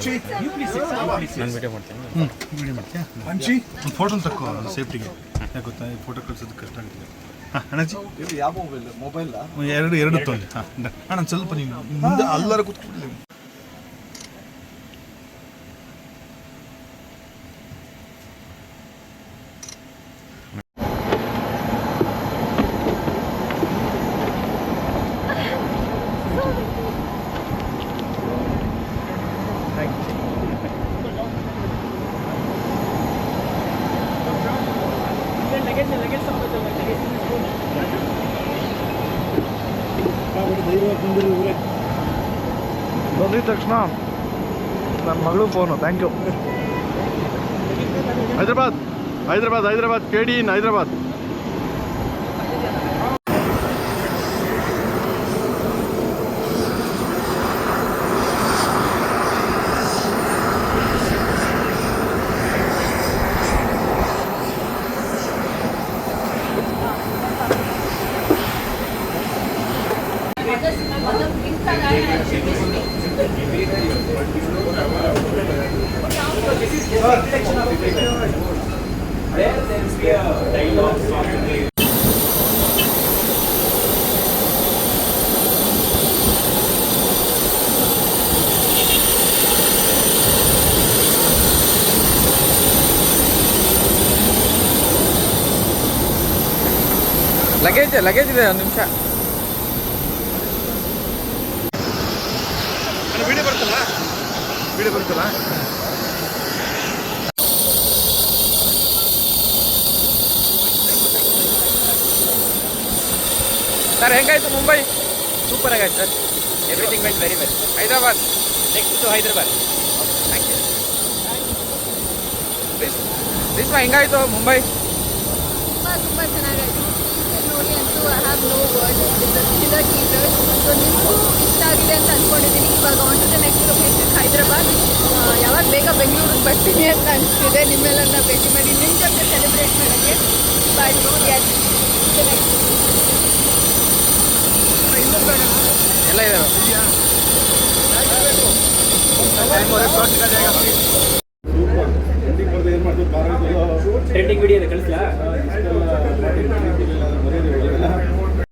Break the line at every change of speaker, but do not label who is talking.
ಹಂಚಿ
ನಾನು ವಿಡಿಯೋ ಮಾಡ್ತೀನಿ.
ಹ್ಞೂ ವಿಡಿಯೋ ಮಾಡ್ತೀಯಾ? ಹಂಚಿ ಒಂದು ಫೋಟೋ ತಕ್ಕೋ ಸೇಫ್ಟಿಗೆ ಯಾಕೆ ಗೊತ್ತಾ? ಈ ಫೋಟೋ ಕಳ್ಸೋದು ಕಷ್ಟ ಆಗುತ್ತೆ. ಹಾಂ ಅಣ್ಣಾಜಿ?
ಯಾವ ಮೊಬೈಲ್ ಮೊಬೈಲ್
ಎರಡು ಎರಡು ತೊಂದು ಹಾಂ ಅಣ್ಣ ಸ್ವಲ್ಪ ನೀವು ಮುಂದೆ ಅಲ್ಲರೂ ಕೂತ್ಕೊಳ್ಳಿ
ಬಂದಿದ ತಕ್ಷಣ ನನ್ನ ಮಗಳು phone thank you Hyderabad Hyderabad Hyderabad K D in Hyderabad
luggage luggage ಇದೆ ಒಂದು ನಿಮಿಷ
ವಿಡಿಯೋ ಬರ್ತಲ್ಲ
ಸರ್ ಹೆಂಗಾಯ್ತು Mumbai? Super ಆಗಾಯ್ತು sir. Everything went very well Hyderabad. Next to Hyderabad. Thank you Vishwa ಹೆಂಗಾಯ್ತು Mumbai?
ತುಂಬ ತುಂಬ ಚೆನ್ನಾಗಾಯ್ತು. ನೋಡಿ ಅಂತೂ I have no word thriller teaser so ನಿಮಗೂ ಇಷ್ಟ ಆಗಿದೆ ಅಂತ ಅಂದ್ಕೊಂಡಿದ್ದೀನಿ ಇವಾಗ on to the next location ಬರ್ತೀನಿ ಅಂತ ಅನಿಸ್ತಿದೆ ನಿಮ್ಮೆಲ್ಲರನ್ನ ಭೇಟಿ ಮಾಡಿ ನಿಮ್ಮ ಜೊತೆ ಸೆಲೆಬ್ರೇಟ್ ಮಾಡೋಕ್ಕೆ ಬಟ್ ಎಸ್
ಎಲ್ಲ ಇದೆ.
Trending video ಕಳಿಸ್ಲಾ?